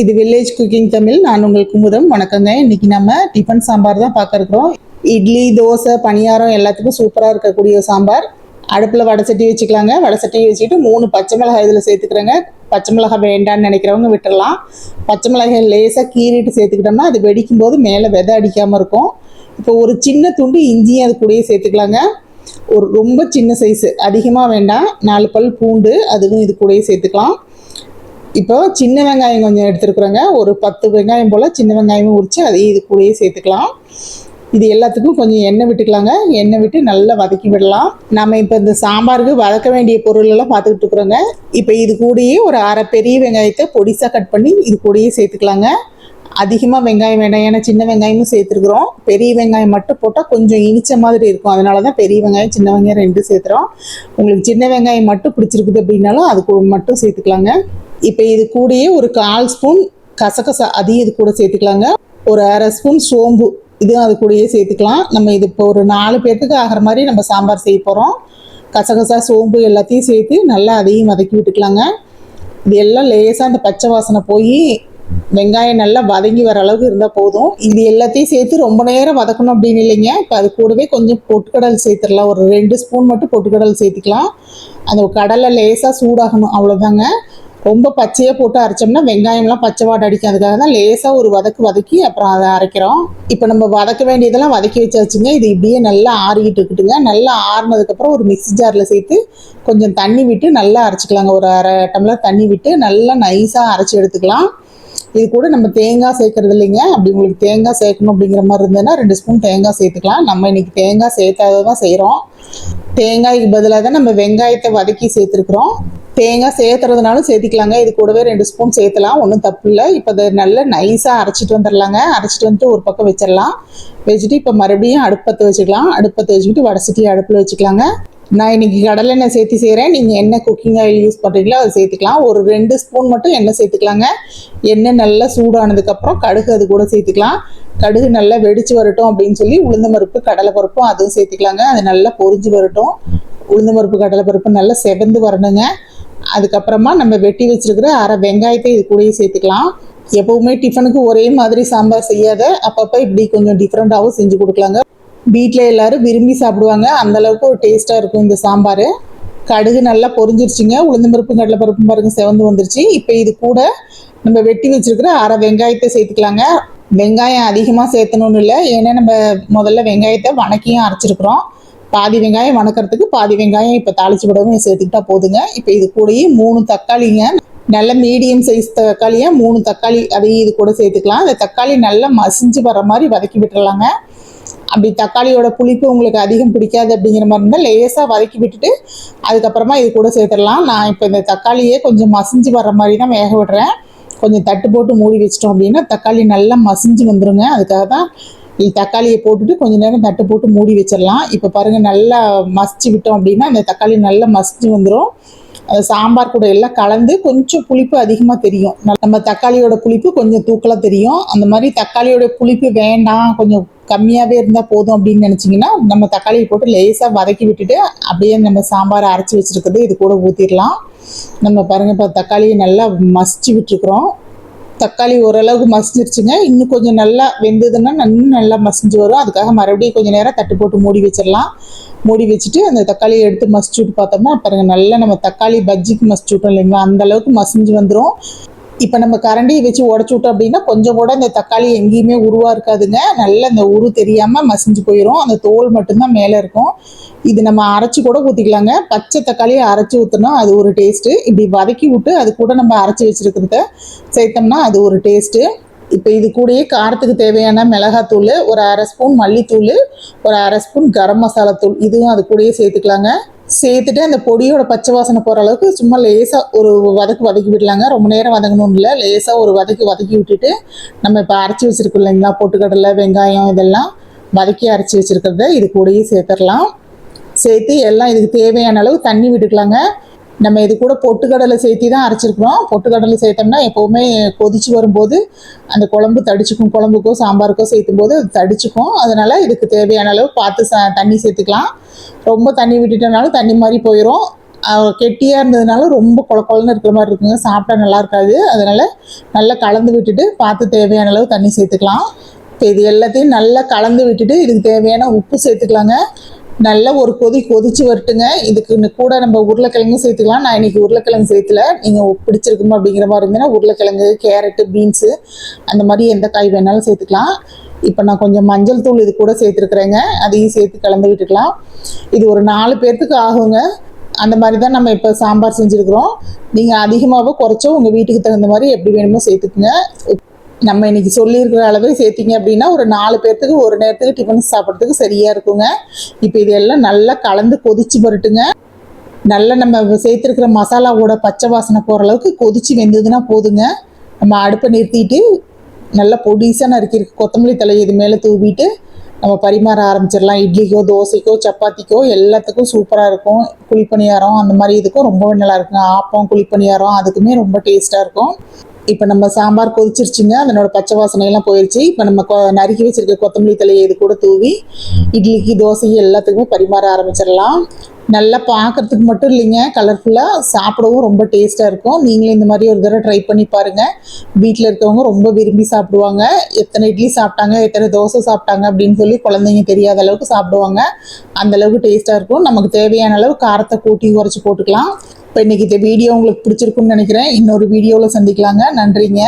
இது village cooking Tamil நான் உங்கள் குமுதம். வணக்கங்க. இன்னைக்கு நம்ம டிஃபன் சாம்பார் தான் பார்க்கறோம் இட்லி தோசை பணியாரம் எல்லாத்துக்கும் சூப்பராக இருக்கக்கூடிய சாம்பார். அடுப்பில் வடை சட்டி வச்சுக்கலாங்க. வடை சட்டி வச்சுக்கிட்டு மூணு பச்சை மிளகாய் இதில் சேர்த்துக்கிறேங்க. பச்சை மிளகாய் வேண்டான்னு நினைக்கிறவங்க விட்டுடலாம் பச்சை மிளகாய் லேசாக கீறிட்டு சேர்த்துக்கிட்டோம்னா அது வெடிக்கும் போது மேலே விதை அடிக்காமல் இருக்கும். இப்போ ஒரு சின்ன துண்டு இஞ்சியும் அது கூடயே சேர்த்துக்கலாங்க. ஒரு ரொம்ப சின்ன சைஸு அதிகமாக வேண்டாம். நாலு பல் பூண்டு அதுவும் இது கூடயே சேர்த்துக்கலாம். இப்போ சின்ன வெங்காயம் கொஞ்சம் எடுத்துருக்குறோங்க. ஒரு பத்து வெங்காயம் போல் சின்ன வெங்காயமும் உரித்து அதையும் இது கூடயே சேர்த்துக்கலாம். இது எல்லாத்துக்கும் கொஞ்சம் எண்ணெய் விட்டுக்கலாங்க. எண்ணெய் விட்டு நல்லா வதக்கி விடலாம். நம்ம இப்போ இந்த சாம்பாருக்கு வதக்க வேண்டிய பொருள் எல்லாம் பார்த்துக்கிட்டு இருக்கிறோங்க. இப்போ இது கூடயே ஒரு அரை பெரிய வெங்காயத்தை பொடிசாக கட் பண்ணி இது கூடயே சேர்த்துக்கலாங்க. அதிகமாக வெங்காயம் வேண்டாம். ஏன்னா சின்ன வெங்காயமும் சேர்த்துருக்குறோம். பெரிய வெங்காயம் மட்டும் போட்டால் கொஞ்சம் இனிச்ச மாதிரி இருக்கும். அதனால தான் பெரிய வெங்காயம் சின்ன வெங்காயம் ரெண்டு சேர்த்துறோம். உங்களுக்கு சின்ன வெங்காயம் மட்டும் பிடிச்சிருக்குது அப்படின்னாலும் அது மட்டும் சேர்த்துக்கலாங்க. இப்போ இது கூடயே ஒரு கால் ஸ்பூன் கசகசா அதையும் இது கூட சேர்த்துக்கலாங்க. ஒரு அரை ஸ்பூன் சோம்பு இதுவும் அது கூடயே சேர்த்துக்கலாம். நம்ம இது இப்போ ஒரு நாலு பேர்த்துக்கு ஆகிற மாதிரி நம்ம சாம்பார் செய்ய போகிறோம் கசகசா சோம்பு எல்லாத்தையும் சேர்த்து நல்லா அதையும் வதக்கி விட்டுக்கலாங்க. இது எல்லாம் லேசாக அந்த பச்சை வாசனை போய் வெங்காயம் நல்லா வதங்கி வர அளவுக்கு இருந்தால் போதும். இது எல்லாத்தையும் சேர்த்து ரொம்ப நேரம் வதக்கணும் அப்படின்னு இல்லைங்க. இப்போ அது கூடவே கொஞ்சம் பொட்டுக்கடல் சேர்த்துடலாம். ஒரு ரெண்டு ஸ்பூன் மட்டும் பொட்டுக்கடல் சேர்த்துக்கலாம். அந்த கடலை லேசாக சூடாகணும். அவ்வளோதாங்க ரொம்ப பச்சையாக போட்டு அரைச்சோம்னா வெங்காயம்லாம் பச்சை வாடை அடிக்கும். அதுக்காக தான் லேசாக ஒரு வதக்கு வதக்கி அப்புறம் அதை அரைக்கிறோம். இப்போ நம்ம வதக்க வேண்டியதெல்லாம் வதக்கி வச்சாச்சுங்க. இது இப்படியே நல்லா ஆறிக்கிட்டு இருக்குதுங்க. நல்லா ஆறுனதுக்கப்புறம் ஒரு மிக்ஸி ஜாரில் சேர்த்து கொஞ்சம் தண்ணி விட்டு நல்லா அரைச்சிக்கலாங்க. ஒரு அரை டம்ளர் தண்ணி விட்டு நல்லா நைஸாக அரைச்சி எடுத்துக்கலாம். இது கூட நம்ம தேங்காய் சேர்க்கறது இல்லைங்க. அப்படி உங்களுக்கு தேங்காய் சேர்க்கணும் அப்படிங்கிற மாதிரி இருந்ததுன்னா ரெண்டு ஸ்பூன் தேங்காய் சேர்த்துக்கலாம். நம்ம இன்னைக்கு தேங்காய் சேர்த்தாத தான் செய்கிறோம் தேங்காய்க்கு பதிலாக தான் நம்ம வெங்காயத்தை வதக்கி சேர்த்துருக்குறோம். தேங்காய் சேர்த்துறதுனாலும் சேர்த்திக்கலாங்க. இது கூடவே ரெண்டு ஸ்பூன் சேர்த்தலாம். ஒன்றும் தப்பு இல்லை. இப்போ அதை நல்லா நைஸாக அரைச்சிட்டு வந்துடலாங்க. அரைச்சிட்டு வந்துட்டு ஒரு பக்கம் வச்சிடலாம். வச்சுட்டு இப்போ மறுபடியும் அடுப்பத்தை வச்சுக்கலாம். அடுப்பத்தை வச்சுக்கிட்டு வடசட்டி அடுப்பில் வச்சுக்கலாங்க. நான் இன்னைக்கு கடலெண்ணெய் சேர்த்து செய்கிறேன் நீங்கள் என்ன குக்கிங் ஆயில் யூஸ் பண்ணுறீங்களோ அதை சேர்த்துக்கலாம். ஒரு ரெண்டு ஸ்பூன் மட்டும் எண்ணெய் சேர்த்துக்கலாங்க. எண்ணெய் நல்லா சூடானதுக்கப்புறம் கடுகு அது கூட சேர்த்துக்கலாம். கடுகு நல்லா வெடிச்சு வரட்டும் அப்படின்னு சொல்லி உளுந்த பருப்பு கடலை பருப்பும் அதுவும் சேர்த்துக்கலாங்க. அது நல்லா பொரிஞ்சு வரட்டும். உளுந்த பருப்பு கடலை பருப்பு நல்லா செவந்து வரணுங்க. அதுக்கப்புறமா நம்ம வெட்டி வச்சிருக்கிற அரை வெங்காயத்தை இது கூடயே சேர்த்துக்கலாம். எப்பவுமே டிஃபனுக்கு ஒரே மாதிரி சாம்பார் செய்யாத அப்பப்போ இப்படி கொஞ்சம் டிஃப்ரெண்ட்டாகவும் செஞ்சு கொடுக்கலாங்க. வீட்டில் எல்லாரும் விரும்பி சாப்பிடுவாங்க. அந்த அளவுக்கு ஒரு டேஸ்ட்டாக இருக்கும் இந்த சாம்பார். கடுகு நல்லா பொரிஞ்சிருச்சுங்க. நடுல பருப்பு பாருங்க செவந்து வந்துருச்சு. இப்போ இது கூட நம்ம வெட்டி வச்சிருக்கிற அரை வெங்காயத்தை சேர்த்துக்கலாங்க. வெங்காயம் அதிகமாக சேர்த்தணும்னு இல்லை. ஏன்னா நம்ம முதல்ல வெங்காயத்தை வணக்கியும் அரைச்சிருக்கிறோம். பாதி வெங்காயம் வணக்கிறதுக்கு பாதி வெங்காயம் இப்போ தாளிச்சு விடவும் சேர்த்துக்கிட்டா போதுங்க. இப்போ இது கூடயே மூணு தக்காளிங்க. நல்ல மீடியம் சைஸ் தக்காளியாக மூணு தக்காளி அதையும் இது கூட சேர்த்துக்கலாம். அந்த தக்காளி நல்லா மசிஞ்சு வர மாதிரி வதக்கி விட்டுறலாங்க. அப்படி தக்காளியோட புளிப்பு உங்களுக்கு அதிகம் பிடிக்காது அப்படிங்கிற மாதிரி இருந்தால் லேசாக வதக்கி விட்டுட்டு அதுக்கப்புறமா இது கூட சேர்த்துடலாம். நான் இப்போ இந்த தக்காளியே கொஞ்சம் மசிஞ்சு வர்ற மாதிரி தான் வேக விடுறேன். கொஞ்சம் தட்டு போட்டு மூடி வச்சிட்டோம் அப்படின்னா தக்காளி நல்லா மசிஞ்சு வந்துருங்க. அதுக்காக தான் இது தக்காளியை போட்டுட்டு கொஞ்ச நேரம் தட்டு போட்டு மூடி வச்சிடலாம். இப்போ பாருங்கள் நல்லா மசிச்சு விட்டோம் அப்படின்னா அந்த தக்காளி நல்லா மசிச்சு வந்துடும் சாம்பார் கூட எல்லாம் கலந்து கொஞ்சம் புளிப்பு அதிகமாக தெரியும். நம்ம தக்காளியோட புளிப்பு கொஞ்சம் தூக்கலாக தெரியும். அந்த மாதிரி தக்காளியோட புளிப்பு வேண்டாம் கொஞ்சம் கம்மியாகவே இருந்தால் போதும் அப்படின்னு நினச்சிங்கன்னா நம்ம தக்காளியை போட்டு லேசாக வதக்கி விட்டுட்டு அப்படியே நம்ம சாம்பாரை அரைச்சி வச்சுருக்கிறது இது கூட ஊற்றிடலாம் நம்ம பாருங்கள் இப்போ தக்காளியை நல்லா மசிச்சு விட்டுருக்குறோம். தக்காளி ஓரளவுக்கு மசிஞ்சிருச்சுங்க. இன்னும் கொஞ்சம் நல்லா வெந்ததுன்னா இன்னும் நல்லா மசிஞ்சு வரும். அதுக்காக மறுபடியும் கொஞ்சம் நேரம் தட்டு போட்டு மூடி வச்சிடலாம். மூடி வச்சுட்டு அந்த தக்காளியை எடுத்து மசிச்சு விட்டு பார்த்தோம்னா பாருங்க நல்லா நம்ம தக்காளி பஜ்ஜிக்கு மசிச்சு விட்டோம் இல்லைங்களா? அந்த அளவுக்கு மசிஞ்சு வந்துடும் இப்போ நம்ம கரண்டியை வச்சு உடச்சி விட்டோம் அப்படின்னா கொஞ்சம் கூட இந்த தக்காளி எங்கேயுமே உருவா இருக்காதுங்க. நல்லா இந்த உரு தெரியாமல் மசிஞ்சு போயிடும் அந்த தோல் மட்டும்தான் மேலே இருக்கும். இது நம்ம அரைச்சி கூட ஊற்றிக்கலாங்க பச்சை தக்காளியை அரைச்சி ஊற்றினா அது ஒரு டேஸ்ட்டு இப்படி வதக்கி விட்டு அது கூட நம்ம அரைச்சி வச்சுருக்கிறத சேர்த்தோம்னா அது ஒரு டேஸ்ட்டு இப்போ இது கூடயே காரத்துக்கு தேவையான மிளகாத்தூள் ஒரு அரை ஸ்பூன் மல்லித்தூள் ஒரு அரை ஸ்பூன் கரம் மசாலா தூள். இதுவும் அது கூடயே சேர்த்துக்கலாங்க. சேர்த்துட்டு அந்த பொடியோட பச்சை வாசனை போகிற அளவுக்கு சும்மா லேசாக ஒரு வதக்கு வதக்கி விடலாங்க. ரொம்ப நேரம் வதங்கணும் இல்லை. லேசாக ஒரு வதக்கி வதக்கி விட்டுட்டு நம்ம இப்போ அரைச்சி வச்சுருக்கோம் இல்லைங்களா? பொட்டுக்கடலை வெங்காயம் இதெல்லாம் வதக்கி அரைச்சி வச்சுருக்கிறத இது கூடயே சேர்த்துடலாம். சேர்த்து எல்லாம் இதுக்கு தேவையான அளவு தண்ணி விட்டுக்கலாங்க. நம்ம இது கூட பொட்டுக்கடலை சேர்த்தி தான் அரைச்சிருக்கிறோம். பொட்டுக்கடலை சேர்த்தோம்னா எப்போவுமே கொதிச்சு வரும்போது அந்த குழம்பு தடிச்சுக்கும். குழம்புக்கோ சாம்பாருக்கோ சேர்த்தும் போது அது தடிச்சுக்கும். அதனால் இதுக்கு தேவையான அளவு பார்த்து ச தண்ணி சேர்த்துக்கலாம். ரொம்ப தண்ணி விட்டுட்டனாலும் தண்ணி மாதிரி போயிடும் கெட்டியாக இருந்ததுனால ரொம்ப குழ கொலன்னு இருக்கிற மாதிரி இருக்குங்க. சாப்பிட்டா நல்லா இருக்காது. அதனால் நல்லா கலந்து விட்டுட்டு பார்த்து தேவையான அளவு தண்ணி சேர்த்துக்கலாம். இப்போ இது எல்லாத்தையும் நல்லா கலந்து விட்டுட்டு இதுக்கு தேவையான உப்பு சேர்த்துக்கலாங்க. நல்லா ஒரு கொதி கொதிச்சு வரட்டுங்க. இதுக்கு இன்னும் கூட நம்ம உருளைக்கிழங்கும் சேர்த்துக்கலாம். நான் இன்னைக்கு உருளைக்கிழங்கு சேர்த்துல. நீங்கள் பிடிச்சிருக்குமா அப்படிங்கிற மாதிரி இருந்ததுன்னா உருளைக்கிழங்கு கேரட்டு பீன்ஸு அந்த மாதிரி எந்த காய் வேணாலும் சேர்த்துக்கலாம். இப்போ நான் கொஞ்சம் மஞ்சள் தூள் இது கூட சேர்த்துருக்குறேங்க. அதையும் சேர்த்து கலந்து விட்டுக்கலாம். இது ஒரு நாலு பேர்த்துக்கு ஆகுங்க. அந்த மாதிரி தான் நம்ம இப்போ சாம்பார் செஞ்சுருக்குறோம். நீங்கள் அதிகமாகவோ குறைச்சோ உங்கள் வீட்டுக்கு தகுந்த மாதிரி எப்படி வேணுமோ சேர்த்துக்குங்க. நம்ம இன்னைக்கு சொல்லியிருக்கிற அளவு சேர்த்திங்க அப்படின்னா ஒரு நாலு பேர்த்துக்கு ஒரு நேரத்துக்கு டிஃபன் சாப்பிட்றதுக்கு சரியாக இருக்குங்க. இப்போ இதெல்லாம் நல்லா கலந்து கொதிச்சு பருட்டுங்க நல்லா நம்ம சேர்த்துருக்கிற மசாலாவோட பச்சை வாசனை போகிற அளவுக்கு கொதிச்சு வெந்ததுன்னா போதுங்க. நம்ம அடுப்பை நிறுத்திட்டு நல்லா பொடிசாக நறுக்கிருக்கு கொத்தமல்லி தழை இது மேலே தூவிட்டு நம்ம பரிமாற ஆரம்பிச்சிடலாம். இட்லிக்கோ தோசைக்கோ சப்பாத்திக்கோ எல்லாத்துக்கும் சூப்பராக இருக்கும். குழிப்பணியாரம் அந்த மாதிரி இதுக்கும் ரொம்பவே நல்லா இருக்குங்க. ஆப்பம் குழிப்பணியாரம் அதுக்குமே ரொம்ப டேஸ்ட்டாக இருக்கும். இப்போ நம்ம சாம்பார் கொதிச்சிருச்சுங்க அதனோட பச்சை வாசனையெல்லாம் போயிடுச்சு இப்போ நம்ம கொ- நறுக்கி வச்சிருக்க கொத்தமல்லி தலையை இது கூட தூவி இட்லிக்கு தோசைக்கு எல்லாத்துக்குமே பரிமாற ஆரம்பிச்சிடலாம். நல்லா பார்க்கறதுக்கு மட்டும் இல்லைங்க கலர்ஃபுல்லாக சாப்பிடவும் ரொம்ப டேஸ்ட்டாக இருக்கும். நீங்களும் இந்த மாதிரி ஒரு தடவை ட்ரை பண்ணி பாருங்கள் வீட்டில் இருக்கவங்க ரொம்ப விரும்பி சாப்பிடுவாங்க. எத்தனை இட்லி சாப்பிட்டாங்க எத்தனை தோசை சாப்பிட்டாங்க அப்படின்னு சொல்லி குழந்தைங்க தெரியாத அளவுக்கு சாப்பிடுவாங்க. அந்தளவுக்கு டேஸ்ட்டாக இருக்கும். நமக்கு தேவையான அளவு காரத்தை கூட்டி குறைச்சி போட்டுக்கலாம். இப்போ இன்னைக்கு இந்த வீடியோ உங்களுக்கு பிடிச்சிருக்குன்னு நினைக்கிறேன். இன்னொரு வீடியோவில் சந்திக்கலாங்க. நன்றிங்க.